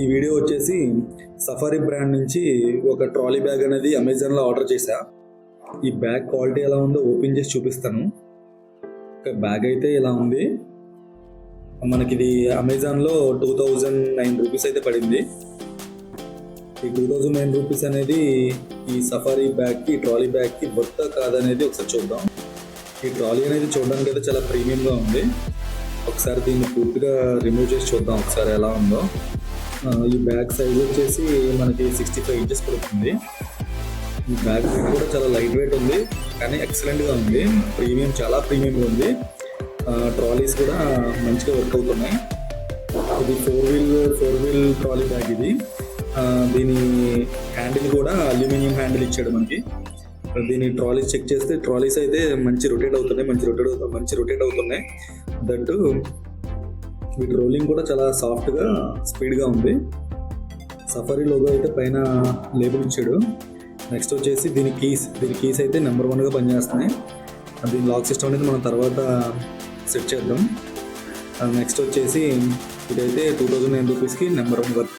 ఈ వీడియో వచ్చేసి safari brand నుంచి ఒక ట్రాలీ బ్యాగ్ అనేది అమెజాన్లో ఆర్డర్ చేశా. ఈ బ్యాగ్ క్వాలిటీ ఎలా ఉందో ఓపెన్ చేసి చూపిస్తాను. ఒక బ్యాగ్ అయితే ఇలా ఉంది. మనకి ఇది అమెజాన్లో టూ థౌజండ్ నైన్ రూపీస్ అయితే పడింది. ఈ టూ థౌజండ్ నైన్ రూపీస్ అనేది ఈ సఫారీ బ్యాగ్కి ట్రాలీ బ్యాగ్కి వర్త కాదనేది ఒకసారి చూద్దాం. ఈ ట్రాలీ అనేది చూడడానికి అయితే చాలా ప్రీమియంగా ఉంది. ఒకసారి దీన్ని పూర్తిగా రిమూవ్ చేసి చూద్దాం ఒకసారి ఎలా ఉందో. ఈ బ్యాగ్ సైజ్ వచ్చేసి మనకి సిక్స్టీ ఫైవ్ ఇంచెస్ పడుతుంది. ఈ బ్యాగ్ వెయిట్ కూడా చాలా లైట్ వెయిట్ ఉంది కానీ ఎక్సలెంట్గా ఉంది. ప్రీమియం చాలా ప్రీమియంగా ఉంది. ట్రాలీస్ కూడా మంచిగా వర్క్ అవుతున్నాయి. ఇది four wheel four wheel trolley bag ఇది. దీని హ్యాండిల్ కూడా అల్యూమినియం హ్యాండిల్ ఇచ్చాడు మనకి. దీని ట్రాలీస్ చెక్ చేస్తే ట్రాలీస్ అయితే మంచి రొటేట్ అవుతున్నాయి మంచి రొటేట్ మంచి రొటేట్ అవుతున్నాయి. దట్టు వీటి రోలింగ్ కూడా చాలా సాఫ్ట్గా స్పీడ్గా ఉంది. సఫరీ లోగో అయితే పైన లేబుల్ ఇచ్చాడు. నెక్స్ట్ వచ్చేసి దీని కీస్ దీని కీస్ అయితే నెంబర్ వన్గా పనిచేస్తున్నాయి. దీని లాక్ సిస్టమ్ అనేది మనం తర్వాత సెట్ చేద్దాం. నెక్స్ట్ వచ్చేసి ఇదైతే టూ థౌజండ్ నైన్ రూపీస్కి నెంబర్ వన్ వర్క్.